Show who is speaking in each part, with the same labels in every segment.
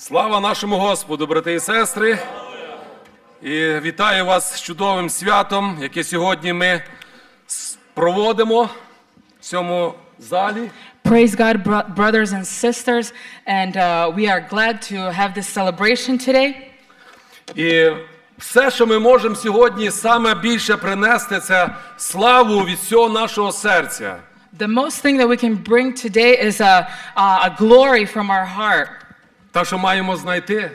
Speaker 1: Слава нашому Господу, брати і сестри! І вітаю вас з чудовим святом, яке сьогодні ми проводимо в цьому залі.
Speaker 2: Praise God, bro- brothers and sisters, and uh, we are glad to have this celebration today.
Speaker 1: І все, що ми можемо сьогодні саме більше принести, це славу від всього нашого серця.
Speaker 2: The most thing that we can bring today is a, a glory from our heart.
Speaker 1: Та, що маємо знайти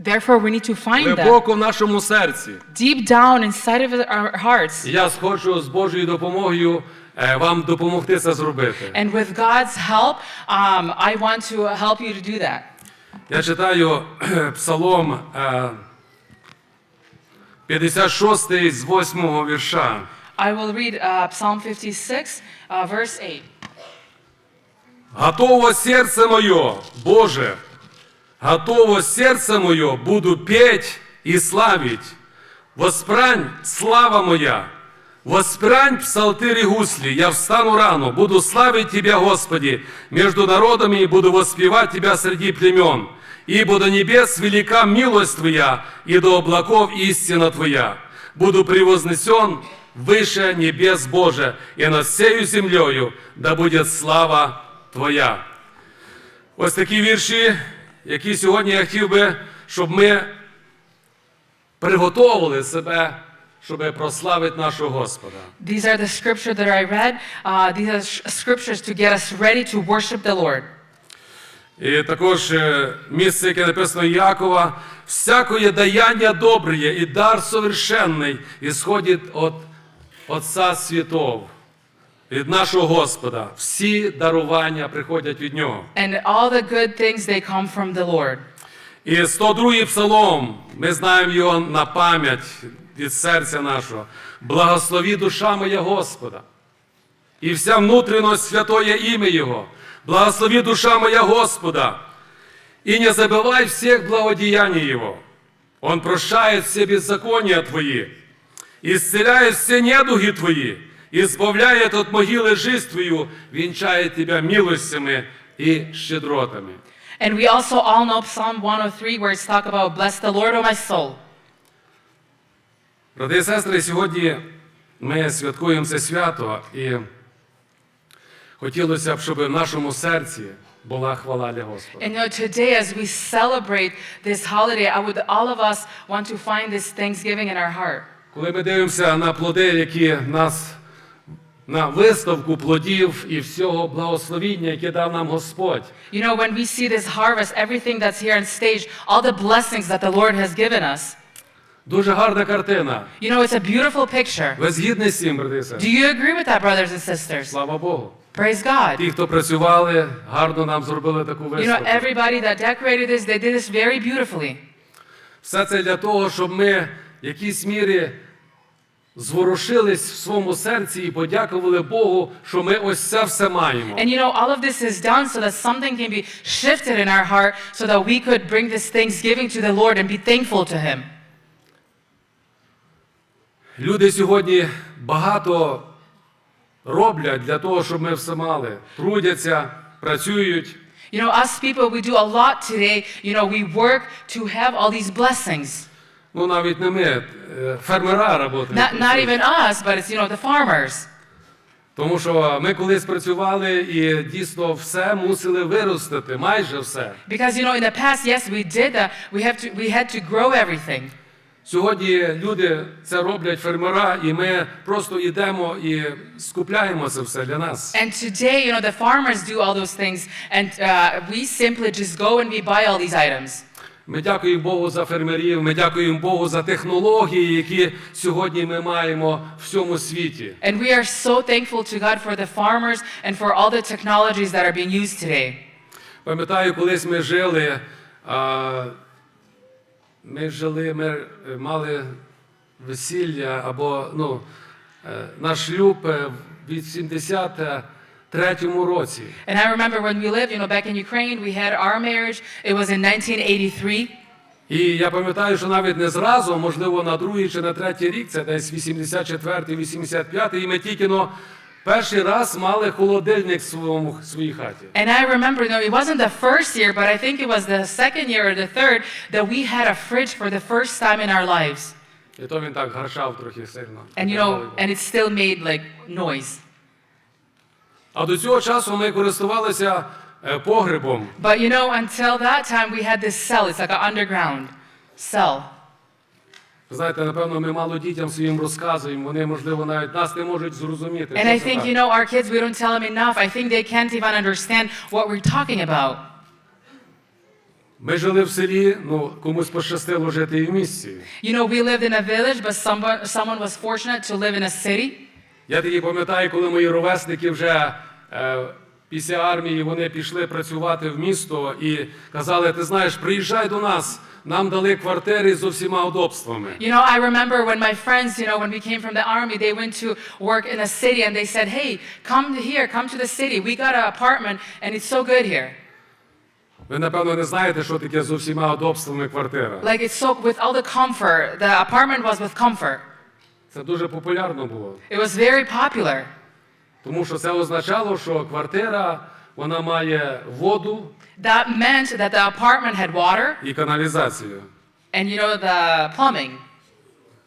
Speaker 2: Therefore, we need to find that
Speaker 1: глибоко в нашому серці.
Speaker 2: deep down inside of our hearts.
Speaker 1: І Я хочу з Божою допомогою е, вам допомогти це зробити.
Speaker 2: And with God's help, um, I want to help you to do that.
Speaker 1: Я читаю Псалом е, 56 з 8 вірша.
Speaker 2: I will read uh, Psalm 56, uh, verse 8.
Speaker 1: Готово сердце мое, Боже, готово сердце мое, буду петь и славить. Воспрань, слава моя, воспрань псалтырь и гусли, я встану рано, буду славить Тебя, Господи, между народами и буду воспевать Тебя среди племен. Ибо до небес велика милость Твоя, и до облаков истина Твоя. Буду превознесен выше небес Боже, и над всею землею да будет слава Твоя. Ось такі вірші, Які сьогодні я хотів би, щоб ми приготовили себе, щоб прославити нашого Господа.
Speaker 2: These are the scripture that I read. Uh, these are scriptures to get us ready to worship the Lord.
Speaker 1: І також е, місце, яке написано Якова, всякое даяння добре і дар совершенний ісходить від Отця світов, від нашого Господа. Всі дарування приходять від Нього.
Speaker 2: And all the good things, they come from the Lord.
Speaker 1: І 102 псалом, ми знаємо його на пам'ять від серця нашого. Благослови душа моя Господа. І вся внутренность святое ім'я Його. Благослови душа моя Господа. И не забывай всех благодеяний Его. Он прощает все беззакония Твои, исцеляет все недуги Твои, избавляет от могилы жизнь Твою, венчает Тебя милостями и щедротами.
Speaker 2: And we also all know Psalm 103, where it's talk about, Bless the Lord, O my soul.
Speaker 1: Брати і сестри, сьогодні ми святкуємо це свято і хотілося б, щоб в нашому серці була хвала для Господа.
Speaker 2: And you know, today, as we celebrate this holiday, I would all of us want to find this Thanksgiving in our heart.
Speaker 1: Коли ми дивимося на плоди, які нас на виставку плодів і всього благословіння, яке дав нам Господь,
Speaker 2: You know, when we see this harvest, everything that's here on stage, all the blessings that the Lord has given us,
Speaker 1: дуже гарна картина.
Speaker 2: you know, it's a beautiful picture.
Speaker 1: Ви згідні з цим, брати і
Speaker 2: Do you agree with that, brothers and sisters?
Speaker 1: Слава Богу.
Speaker 2: Praise God.
Speaker 1: Ті, хто працювали, гарно нам зробили таку
Speaker 2: You know,
Speaker 1: виставку.
Speaker 2: everybody that decorated this, they did this very beautifully.
Speaker 1: Все це для того, щоб ми в якійсь мірі зворушились в своєму серці і подякували Богу, що ми ось це все маємо.
Speaker 2: And you know, all of this is done so that something can be shifted in our heart so that we could bring this thanksgiving to the Lord and be thankful to Him.
Speaker 1: Люди сьогодні багато роблять для того, щоб ми все мали. Трудяться, працюють.
Speaker 2: You know, us people, we do a lot today. You know, we work to have all these blessings.
Speaker 1: Ну навіть не ми, е, фермера працюють.
Speaker 2: Not, not even us, but it's, you know, the farmers.
Speaker 1: Тому що ми колись працювали і дійсно все мусили виростити, майже все.
Speaker 2: Because, you know, in the past, yes, we did that. We, have to, we had to grow everything.
Speaker 1: Сьогодні люди це роблять фермера, і ми просто йдемо і скупляємо це все для нас.
Speaker 2: And today, you know, the farmers do all those things, and uh, we simply just go and we buy all these items.
Speaker 1: Ми дякуємо Богу за фермерів. Ми дякуємо Богу за технології, які сьогодні ми маємо в всьому світі.
Speaker 2: And we are so thankful to God for the farmers and for all the technologies that are being used today.
Speaker 1: Пам'ятаю, колись ми жили. Ми жили, ми е, мали весілля або ну, е, наш шлюб е, від 70 1983 році.
Speaker 2: And I remember when we lived, you know, back in Ukraine, we had our marriage. It was in 1983.
Speaker 1: І я пам'ятаю, що навіть не зразу, можливо, на другий чи на третій рік, це десь 84-85, і ми тільки но перший раз мали холодильник в своєму своїй хаті.
Speaker 2: And I remember, no, it wasn't the first year, but I think it was the second year or the third that we had a fridge for the first time in our lives.
Speaker 1: І то він так гаршав трохи сильно.
Speaker 2: And you know, and it still made like noise.
Speaker 1: А до цього часу ми користувалися е, погребом.
Speaker 2: But you know, until that time, we had this cell. It's like an underground cell.
Speaker 1: Знаєте, напевно, ми мало дітям своїм розказуємо, вони, можливо, навіть нас не можуть зрозуміти.
Speaker 2: And I think, you know, our kids, we don't tell them enough. I think they can't even understand what we're talking about.
Speaker 1: Ми жили в селі, ну комусь пощастило жити і в місті.
Speaker 2: You know, we lived in a village, but someone, someone was fortunate to live in a city.
Speaker 1: Я тоді пам'ятаю, коли мої ровесники вже е, після армії вони пішли працювати в місто і казали: ти знаєш, приїжджай до нас, нам дали квартири з усіма удобствами.
Speaker 2: You know, I remember when my friends, you know, when we came from the army, they went to work in a city and they said, hey, come here, come to the city. We got an apartment and it's so good here.
Speaker 1: Ви напевно не знаєте, що таке з усіма удобствами квартира.
Speaker 2: Like it's so, with all the comfort, the apartment was with comfort.
Speaker 1: Це дуже популярно було,
Speaker 2: It was very popular.
Speaker 1: тому що це означало, що квартира вона має воду
Speaker 2: That meant that the apartment had water
Speaker 1: і каналізацію.
Speaker 2: and, you know, the plumbing,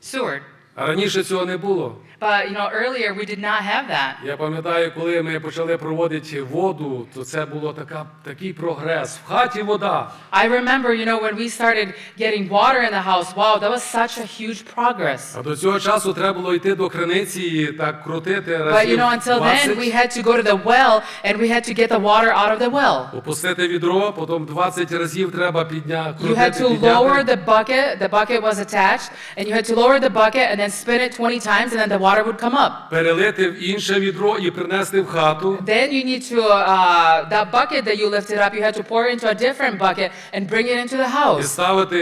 Speaker 2: sewer.
Speaker 1: Раніше цього не було.
Speaker 2: But, you know, earlier we did not have that.
Speaker 1: Я пам'ятаю, коли ми почали проводити воду, то це було така, такий прогрес. В хаті вода.
Speaker 2: I remember, you know, when we started getting water in the house, wow, that was such a huge progress.
Speaker 1: А до цього часу треба було йти до криниці і так крутити
Speaker 2: But, you know, until then, we had to go to the well and we had to get the water out of the well.
Speaker 1: опустити відро, потім 20 разів треба підня,
Speaker 2: You had to lower the bucket, the bucket was attached, and you had to lower the bucket and then spin it 20 times and then the water would come up.
Speaker 1: перелити в інше відро і принести в хату.
Speaker 2: Then you need to, uh, that bucket that you lifted up, you had to pour into a different bucket and bring it into the
Speaker 1: І
Speaker 2: house.
Speaker 1: ставити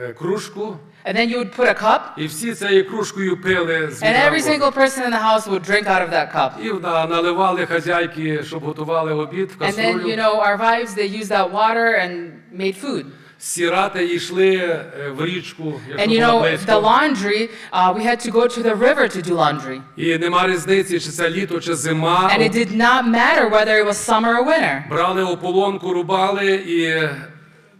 Speaker 1: е, кружку,
Speaker 2: And then you would put a cup,
Speaker 1: і всі цією кружкою пили з
Speaker 2: and
Speaker 1: відра
Speaker 2: every
Speaker 1: воду.
Speaker 2: single person in the house would drink out of that cup.
Speaker 1: І да, наливали хазяйки, щоб готували обід в
Speaker 2: And then, you
Speaker 1: каструлю.
Speaker 2: know, our wives, they used that water and made food.
Speaker 1: Сірати йшли е, в річку, якщо
Speaker 2: And you
Speaker 1: було
Speaker 2: know,
Speaker 1: близько.
Speaker 2: the laundry, uh, we had to go to the river to do laundry.
Speaker 1: І нема різниці, чи це літо, чи зима.
Speaker 2: And it did not matter whether it was summer or winter.
Speaker 1: Брали ополонку, рубали і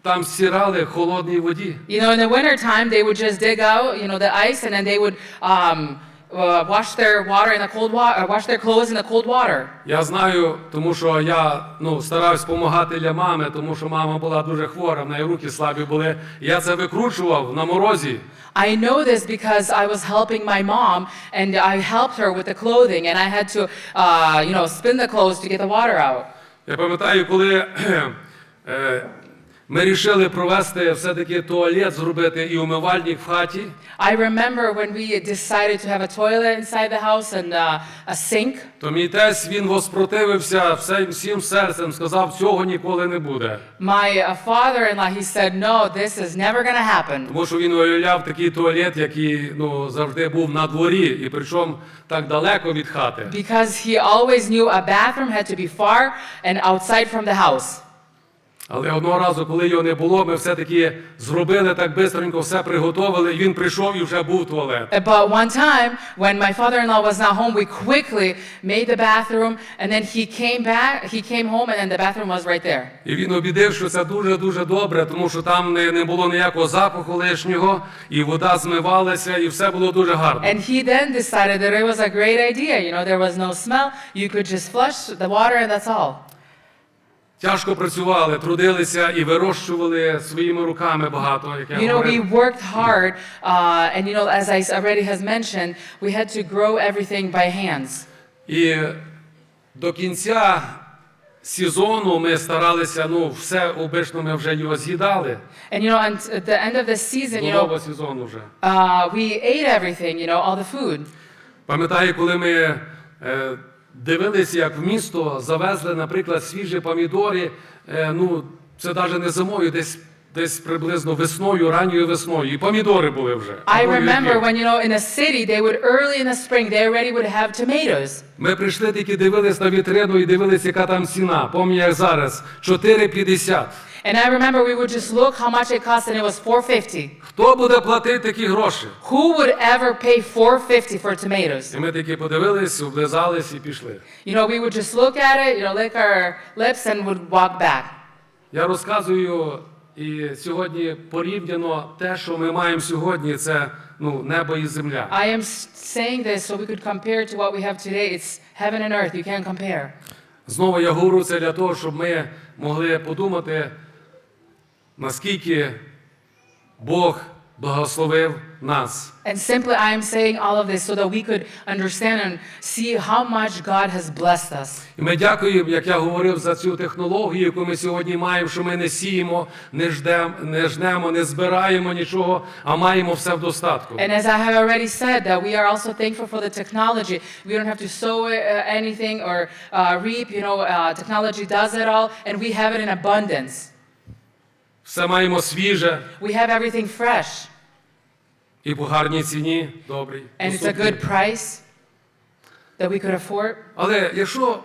Speaker 1: там стирали в холодній воді.
Speaker 2: You know, in the winter time, they would just dig out, you know, the ice, and then they would um, uh, wash their water in the cold water, wash their clothes in the cold water.
Speaker 1: Я знаю, тому що я ну, старався допомагати для мами, тому що мама була дуже хвора, в неї руки слабі були. Я це викручував на морозі.
Speaker 2: I know this because I was helping my mom, and I helped her with the clothing, and I had to, uh, you know, spin the clothes to get the water out.
Speaker 1: Я пам'ятаю, коли е, ми вирішили провести все-таки туалет, зробити і умивальник в хаті.
Speaker 2: I remember when we decided to have a toilet inside the house and uh, a sink.
Speaker 1: То мій тесть він воспротивився всім, всім серцем, сказав, цього ніколи не буде.
Speaker 2: My uh, father-in-law, he said, no, this is never going to happen.
Speaker 1: Тому що він уявляв такий туалет, який ну, завжди був на дворі, і причому так далеко від хати.
Speaker 2: Because he always knew a bathroom had to be far and outside from the house.
Speaker 1: Але одного разу, коли його не було, ми все-таки зробили так бистренько, все приготовили, і він прийшов і вже був туалет.
Speaker 2: Uh, But one time, when my father-in-law was not home, we quickly made the bathroom, and then he came back, he came home, and then the bathroom was right there.
Speaker 1: І він обідив, що це дуже-дуже добре, тому що там не, не було ніякого запаху лишнього, і вода змивалася, і все було дуже гарно.
Speaker 2: And he then decided that it was a great idea. You know, there was no smell. You could just flush the water, and that's all.
Speaker 1: Тяжко працювали, трудилися і вирощували своїми руками багато, як я
Speaker 2: You know, we
Speaker 1: говорив.
Speaker 2: worked hard, uh, and you know, as I already has mentioned, we had to grow everything by hands.
Speaker 1: І до кінця сезону ми старалися, ну, все обично ми вже його з'їдали.
Speaker 2: And you know, and at the end of the season, you know,
Speaker 1: сезону вже.
Speaker 2: uh, we ate everything, you know, all the food.
Speaker 1: Пам'ятаю, коли ми е, дивилися, як в місто завезли, наприклад, свіжі помідори, е, ну, це навіть не зимою, десь десь приблизно весною, ранньою весною, і помідори були вже.
Speaker 2: I remember when, you know, in a city, they would early in the spring, they already would have tomatoes.
Speaker 1: Ми прийшли тільки дивились на вітрину і дивились, яка там ціна. Пам'ятаю, як зараз 4,50.
Speaker 2: And I remember we would just look how much it cost, and it was 450.
Speaker 1: Хто буде платити такі гроші?
Speaker 2: Who would ever pay 450 for tomatoes?
Speaker 1: І ми такі подивились, облизались і пішли.
Speaker 2: You know, we would just look at it, you know, lick our lips, and would walk back.
Speaker 1: Я розказую і сьогодні порівняно те, що ми маємо сьогодні, це ну, небо і земля.
Speaker 2: I am saying this so we could compare to what we have today. It's heaven and earth. You can't compare.
Speaker 1: Знову я говорю це для того, щоб ми могли подумати, наскільки Бог благословив нас.
Speaker 2: And simply, I am saying all of this so that we could understand and see how much God has blessed us.
Speaker 1: І ми дякуємо, як я говорив, за цю технологію, яку ми сьогодні маємо, що ми не сіємо, не ждемо, не жнемо, не збираємо нічого, а маємо все в достатку.
Speaker 2: And as I have already said, that we are also thankful for the technology. We don't have to sow uh, anything or uh, reap. You know, uh, technology does it all, and we have it in abundance.
Speaker 1: Все маємо свіже
Speaker 2: We have everything fresh,
Speaker 1: і по гарній ціні, добрій.
Speaker 2: and it's a
Speaker 1: доступній.
Speaker 2: good price that we could afford.
Speaker 1: Але якщо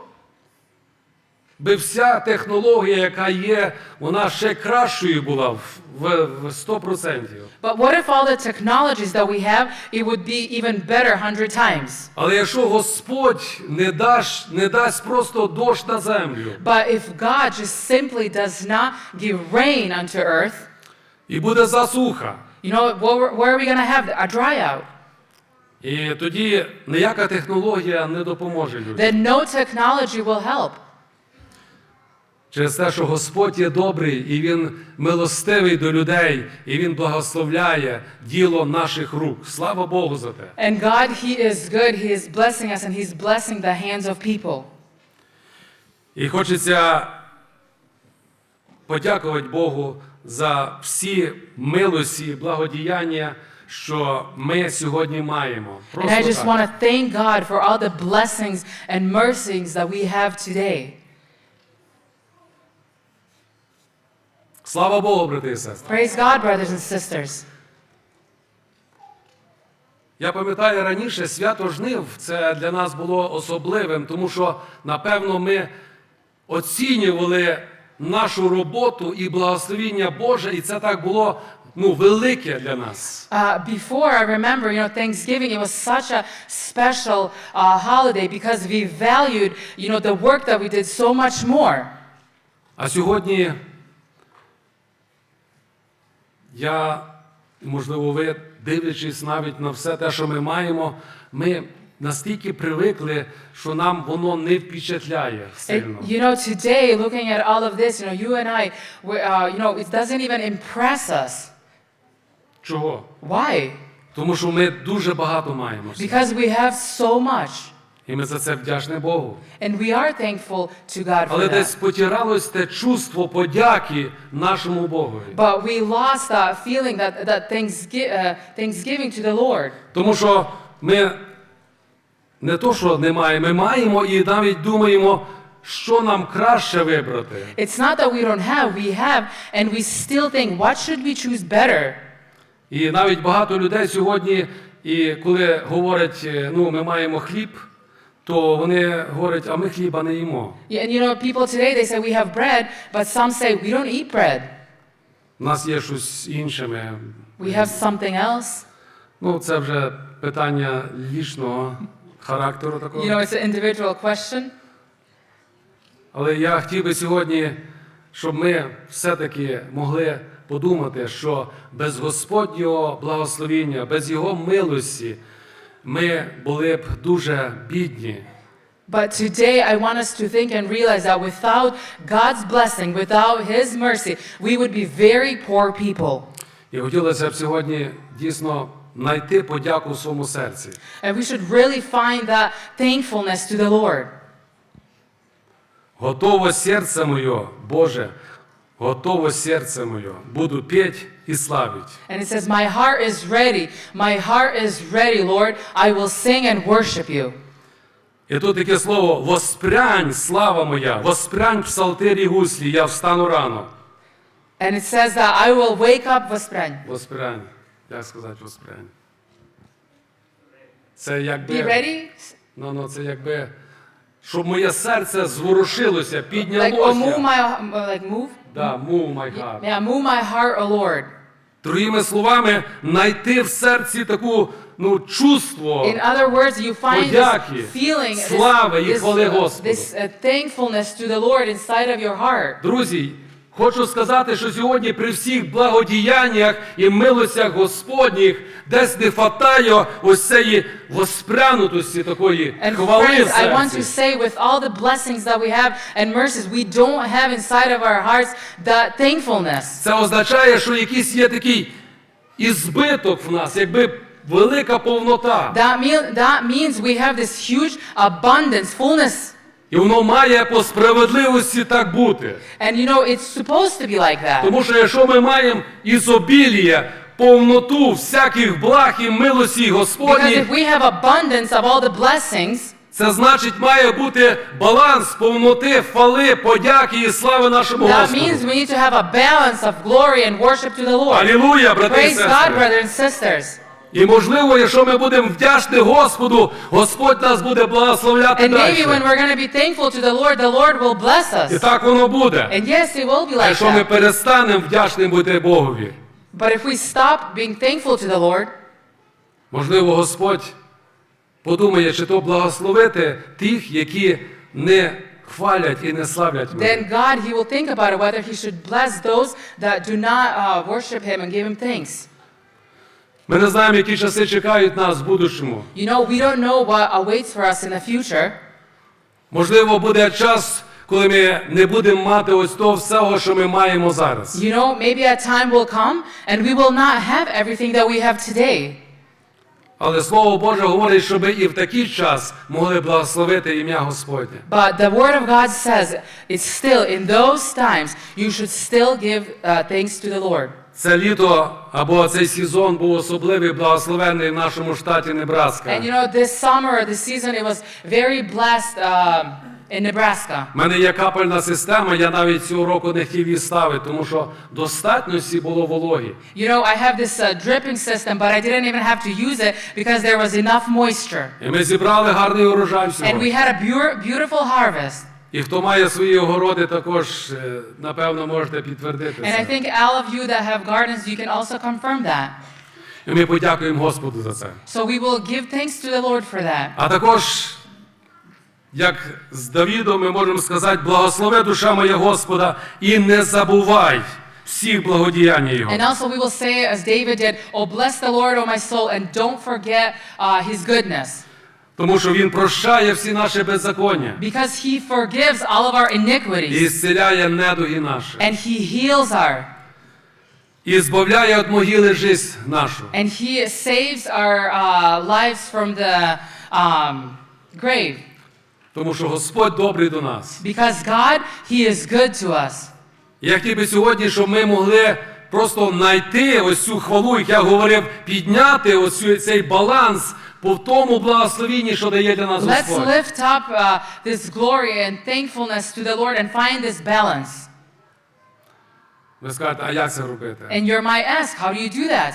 Speaker 1: би вся технологія, яка є, вона ще кращою була в, в, в 100%.
Speaker 2: But what if all the technologies that we have, it would be even better 100 times?
Speaker 1: Але якщо Господь не дасть, не дасть просто дощ на землю,
Speaker 2: But if God just simply does not give rain unto earth,
Speaker 1: і буде засуха,
Speaker 2: you know, where, where are we going to have a dry out?
Speaker 1: і тоді ніяка технологія не допоможе людям.
Speaker 2: Then no technology will help.
Speaker 1: Через те, що Господь є добрий, і Він милостивий до людей, і Він благословляє діло наших рук. Слава Богу за те.
Speaker 2: And God, He is good. He is blessing us, and He's blessing the hands of people.
Speaker 1: І хочеться подякувати Богу за всі милості, і благодіяння, що ми сьогодні маємо.
Speaker 2: And I just want to thank God for all the blessings and mercies that we have today.
Speaker 1: Слава Богу, брати і сестри.
Speaker 2: Praise God, brothers and sisters.
Speaker 1: Я пам'ятаю раніше свято жнив це для нас було особливим, тому що напевно ми оцінювали нашу роботу і благословіння Боже, і це так було ну, велике для нас.
Speaker 2: Uh, before, I remember, you know, Thanksgiving, it was such a special uh, holiday because we valued, you know, the work that we did so much more.
Speaker 1: А сьогодні я, можливо, ви, дивлячись навіть на все те, що ми маємо, ми настільки привикли, що нам воно не впечатляє сильно.
Speaker 2: you know, today, looking at all of this, you know, you and I, we, uh, you know, it doesn't even impress us.
Speaker 1: Чого?
Speaker 2: Why?
Speaker 1: Тому що ми дуже багато маємо.
Speaker 2: Because we have so much.
Speaker 1: І ми за це вдячні Богу.
Speaker 2: And we are thankful to God for
Speaker 1: Але десь
Speaker 2: that.
Speaker 1: потиралось те чувство подяки нашому Богові.
Speaker 2: But we lost that feeling, that, that thanksgi- uh, thanksgiving to the Lord.
Speaker 1: Тому що ми не то, що не маємо, ми маємо і навіть думаємо, що нам краще вибрати.
Speaker 2: It's not that we don't have, we have, and we still think, what should we choose better?
Speaker 1: І навіть багато людей сьогодні, і коли говорять, е, ну ми маємо хліб, то вони говорять, а ми хліба не їмо.
Speaker 2: And you know, people today, they say we have bread, but some say we don't eat bread.
Speaker 1: У нас є щось інше. Ми,
Speaker 2: We have something else.
Speaker 1: ну, це вже питання лічного характеру такого.
Speaker 2: You know, it's an individual question.
Speaker 1: Але я хотів би сьогодні, щоб ми все-таки могли подумати, що без Господнього благословіння, без Його милості ми були б дуже бідні.
Speaker 2: But today, I want us to think and realize that without God's blessing, without His mercy, we would be very poor people.
Speaker 1: І хотілося б сьогодні дійсно знайти подяку в своєму серці.
Speaker 2: And we should really find that thankfulness to the Lord.
Speaker 1: Готово серце моє, Боже, готово серце моє, буду петь і славить.
Speaker 2: And it says, My heart is ready. My heart is ready, Lord. I will sing and worship you.
Speaker 1: І тут таке слово «воспрянь, слава моя, воспрянь в псалтирі гуслі, я встану рано».
Speaker 2: And it says that I will wake up воспрянь.
Speaker 1: Воспрянь. Як сказати воспрянь? Це
Speaker 2: Be ready.
Speaker 1: Ну, ну, це якби. Щоб моє серце зворушилося,
Speaker 2: Like, oh,
Speaker 1: піднялося.
Speaker 2: move my, uh, like, move.
Speaker 1: Да, move my heart.
Speaker 2: Yeah, move my heart, O Lord.
Speaker 1: Другими словами, знайти в серці таку ну, чувство.
Speaker 2: In other words, you find
Speaker 1: Подяки,
Speaker 2: this feeling, this,
Speaker 1: слави і
Speaker 2: this,
Speaker 1: хвали
Speaker 2: uh,
Speaker 1: Господу.
Speaker 2: this uh, thankfulness to the Lord inside of your heart.
Speaker 1: Друзі, хочу сказати, що сьогодні при всіх благодіяннях і милостях Господніх десь не фатає ось цієї воспрянутості такої хвали
Speaker 2: friends, I want to say with all the blessings that we have and mercies, we don't have inside of our hearts that thankfulness.
Speaker 1: Це означає, що якийсь є такий ізбиток в нас, якби велика повнота.
Speaker 2: That, mean, that means we have this huge abundance, fullness.
Speaker 1: І воно має по справедливості так бути.
Speaker 2: And you know, it's supposed to be like that.
Speaker 1: Тому що якщо ми маємо ізобілія, повноту всяких благ і милості
Speaker 2: Because if we have abundance of all the blessings,
Speaker 1: це значить має бути баланс повноти, хвали, подяки і слави нашому
Speaker 2: that
Speaker 1: Господу.
Speaker 2: means we need to have a balance of glory and worship to the Lord.
Speaker 1: Алілуя, брати і
Speaker 2: Praise God,
Speaker 1: сестри.
Speaker 2: brothers and sisters.
Speaker 1: І можливо, якщо ми будемо вдячні Господу, Господь нас буде благословляти
Speaker 2: And maybe when we're going to be thankful to the Lord, the Lord will bless
Speaker 1: І
Speaker 2: us.
Speaker 1: так воно буде.
Speaker 2: And yes, it will be like
Speaker 1: якщо ми
Speaker 2: that.
Speaker 1: перестанемо вдячним бути Богові,
Speaker 2: But if we stop being thankful to the Lord,
Speaker 1: можливо, Господь подумає, чи то благословити тих, які не хвалять і не славлять мене.
Speaker 2: then God, He will think about it whether He should bless those that do not uh, worship Him and give Him thanks.
Speaker 1: Ми не знаємо, які часи чекають нас в будущому.
Speaker 2: You know, we don't know what awaits for us in the future.
Speaker 1: Можливо, буде час, коли ми не будемо мати ось того всього, що ми маємо зараз.
Speaker 2: You know, maybe a time will come and we will not have everything that we have today.
Speaker 1: Але Слово Боже говорить, щоб і в такий час могли благословити ім'я Господнє.
Speaker 2: But the Word of God says it's still, in those times, you should still give uh, thanks to the Lord.
Speaker 1: Це літо або цей сезон був особливий, благословений в нашому штаті Небраска.
Speaker 2: And you know, this summer, this season, it was very blessed um, in Nebraska.
Speaker 1: У мене є капельна система, я навіть цього року не хотів її ставити, тому що достатності було вологі.
Speaker 2: You know, I have this uh, dripping system, but I didn't even have to use it because there was enough moisture.
Speaker 1: І ми зібрали гарний урожай
Speaker 2: And we had a beautiful harvest.
Speaker 1: І хто має свої огороди, також е, напевно можете підтвердити
Speaker 2: And I think all of you that have gardens, you can also confirm that.
Speaker 1: І ми подякуємо Господу за це.
Speaker 2: So we will give thanks to the Lord for that.
Speaker 1: А також, як з Давідом, ми можемо сказати, благослови душа моя Господа і не забувай всіх благодіянь Його.
Speaker 2: And also we will say, as David did, Oh, bless the Lord, O my soul, and don't forget uh, his goodness.
Speaker 1: Тому що Він прощає всі наші беззаконня
Speaker 2: Because he forgives all of our
Speaker 1: і
Speaker 2: iniquities.
Speaker 1: зціляє недуги наші.
Speaker 2: And he heals our,
Speaker 1: І збавляє від могили жизнь нашу.
Speaker 2: and he saves our uh, lives from the um, grave.
Speaker 1: Тому що Господь добрий до нас.
Speaker 2: Because God, he is good to us.
Speaker 1: Я хотів би сьогодні, щоб ми могли просто знайти ось цю хвалу, як я говорив, підняти ось цей баланс по тому благословінні, що дає для нас
Speaker 2: Let's
Speaker 1: Господь.
Speaker 2: lift up uh, this glory and thankfulness to the Lord and find this balance.
Speaker 1: Ви скажете, а як це робити?
Speaker 2: And you might ask, how do you do that?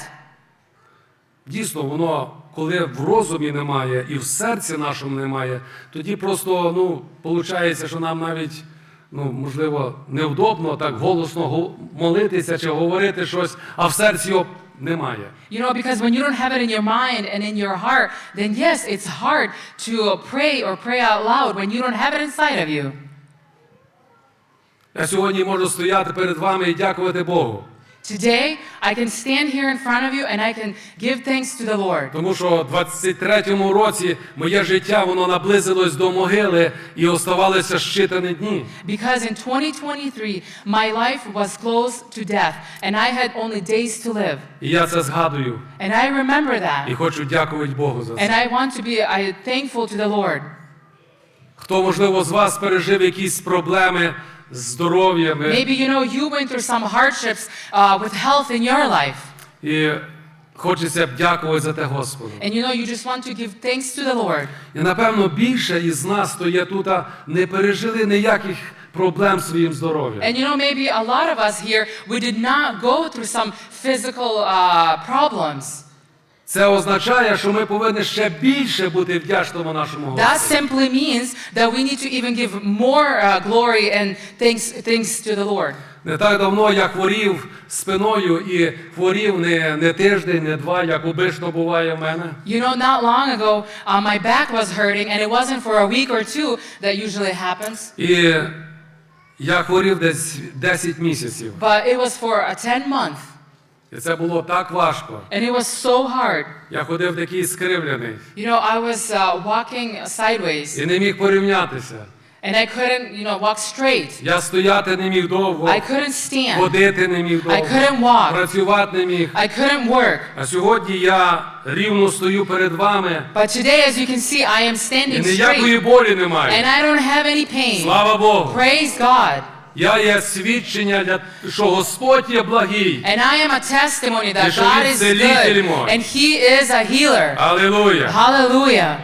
Speaker 1: Дійсно, воно, коли в розумі немає і в серці нашому немає, тоді просто, ну, виходить, що нам навіть, ну, можливо, невдобно так голосно го- молитися чи говорити щось, а в серці його немає.
Speaker 2: You know, because when you don't have it in your mind and in your heart, then yes, it's hard to pray or pray out loud when you don't have it inside of you.
Speaker 1: Я сьогодні можу стояти перед вами і дякувати Богу.
Speaker 2: Today, I can stand here in front of you and I can give thanks to the Lord.
Speaker 1: Тому що в 23-му році моє життя воно наблизилось до могили і оставалося щитані дні.
Speaker 2: Because in 2023, my life was close to death and I had only days to live.
Speaker 1: І я це згадую
Speaker 2: And I remember that.
Speaker 1: і хочу дякувати Богу за це. And.
Speaker 2: I want to be I, thankful to the Lord.
Speaker 1: Хто, можливо, з вас пережив якісь проблеми з здоров'ям,
Speaker 2: Maybe you know you went through some hardships uh, with health in your life.
Speaker 1: і хочеться б дякувати за те Господу.
Speaker 2: And you know, you just want to give thanks to the Lord.
Speaker 1: І напевно більше із нас, хто є тут, не пережили ніяких проблем своїм здоров'ям.
Speaker 2: And you know, maybe a lot of us here, we did not go through some physical uh, problems.
Speaker 1: Це означає, що ми повинні ще більше бути вдячними нашому
Speaker 2: That simply means that we need to even give more uh, glory and thanks, thanks to the Lord.
Speaker 1: Не так давно я хворів спиною і хворів не, не тиждень, не два, як обично буває в мене.
Speaker 2: You know, not long ago, uh, my back was hurting, and it wasn't for a week or two that usually happens,
Speaker 1: І я хворів десь 10 місяців.
Speaker 2: but it was for a 10 month,
Speaker 1: І це було так важко.
Speaker 2: and it was so hard.
Speaker 1: Я ходив такий скривлений
Speaker 2: You know, I was uh, walking sideways,
Speaker 1: і не міг порівнятися.
Speaker 2: and I couldn't, you know, walk straight.
Speaker 1: Я стояти не міг довго,
Speaker 2: I couldn't stand.
Speaker 1: ходити не міг
Speaker 2: I couldn't walk.
Speaker 1: працювати не міг.
Speaker 2: I couldn't work.
Speaker 1: А сьогодні я рівно стою перед вами
Speaker 2: But today, as you can see, I am
Speaker 1: і
Speaker 2: standing
Speaker 1: ніякої
Speaker 2: straight,
Speaker 1: болі
Speaker 2: and. I don't have any pain.
Speaker 1: Слава Богу!
Speaker 2: Praise God.
Speaker 1: Я є свідчення, для, що Господь є благий.
Speaker 2: And I am a testimony that
Speaker 1: що
Speaker 2: God
Speaker 1: він
Speaker 2: is good,
Speaker 1: мой.
Speaker 2: and He is a healer.
Speaker 1: Алілуя!
Speaker 2: Hallelujah.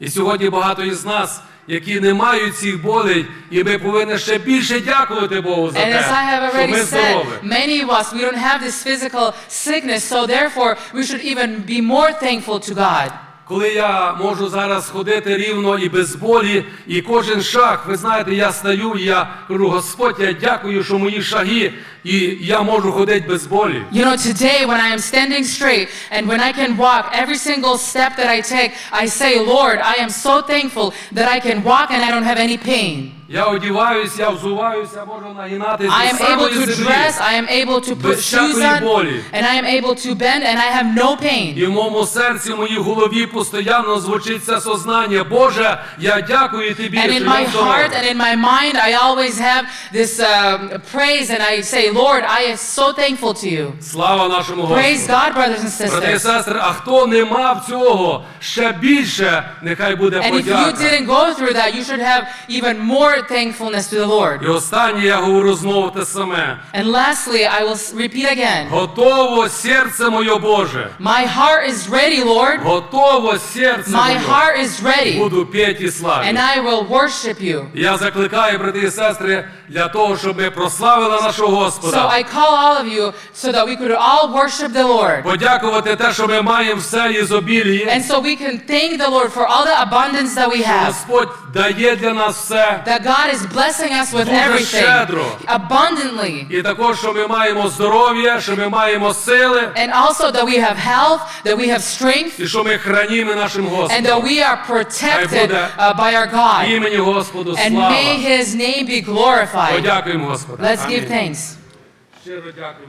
Speaker 1: І сьогодні багато із нас, які не мають цих болей, і ми повинні ще більше дякувати Богу за те, що ми здорові.
Speaker 2: many of us, we don't have this physical sickness, so therefore we should even be more thankful to God.
Speaker 1: Коли я можу зараз ходити рівно і без болі, і кожен шаг, ви знаєте, я стаю, і я кажу, Господь, я дякую, що мої шаги, і я можу ходити без болі.
Speaker 2: You know, today when I am standing straight and when I can walk, every single step that I take, I say, Lord, I am so thankful that I can walk and I don't have any pain.
Speaker 1: Я одіваюсь, я взуваюся, можу нагинати
Speaker 2: I am
Speaker 1: зі
Speaker 2: able
Speaker 1: самої
Speaker 2: to
Speaker 1: землі.
Speaker 2: dress, I am able to put
Speaker 1: Без
Speaker 2: shoes
Speaker 1: всякої
Speaker 2: on,
Speaker 1: болі.
Speaker 2: and I am able to bend, and I have no pain.
Speaker 1: І в моєму серці, в моїй голові постійно звучить це сознання. Боже, я дякую тобі,
Speaker 2: And
Speaker 1: що
Speaker 2: in my
Speaker 1: я здоровий.
Speaker 2: heart and in my mind, I always have this um, praise, and I say, Lord, I am so thankful to you.
Speaker 1: Слава нашому
Speaker 2: Praise
Speaker 1: Господу.
Speaker 2: God, brothers and
Speaker 1: Брати і
Speaker 2: sisters.
Speaker 1: сестри, а хто не мав цього, ще більше нехай буде
Speaker 2: And if you
Speaker 1: подяка.
Speaker 2: didn't go through that, you should have even more thankfulness to the Lord.
Speaker 1: І останнє я говорю знову те саме.
Speaker 2: And lastly, I will repeat again.
Speaker 1: Готово серце моє Боже.
Speaker 2: My heart is ready, Lord.
Speaker 1: Готово серце
Speaker 2: My heart is ready,
Speaker 1: Буду п'ять і
Speaker 2: and. I will worship you.
Speaker 1: Я закликаю, брати і сестри, для того, щоб ми прославили нашого
Speaker 2: So I call all of you so that we could all worship the Lord.
Speaker 1: Подякувати те, що ми маємо все із обілії.
Speaker 2: And so we can thank the Lord for all the abundance that we have.
Speaker 1: Господь дає для нас все.
Speaker 2: That God is blessing us with
Speaker 1: Дуже
Speaker 2: everything
Speaker 1: щедро.
Speaker 2: abundantly.
Speaker 1: І також, що ми маємо здоров'я, що ми маємо сили,
Speaker 2: And also that we have health, that we have strength,
Speaker 1: і що ми хранімо нашим
Speaker 2: and
Speaker 1: Господом.
Speaker 2: that we are protected
Speaker 1: буде
Speaker 2: uh, by our God.
Speaker 1: Імені Господу
Speaker 2: And may
Speaker 1: слава.
Speaker 2: His name be glorified.
Speaker 1: Подякуємо Господу.
Speaker 2: Let's give
Speaker 1: Амінь.
Speaker 2: thanks.
Speaker 1: Щиро дякую.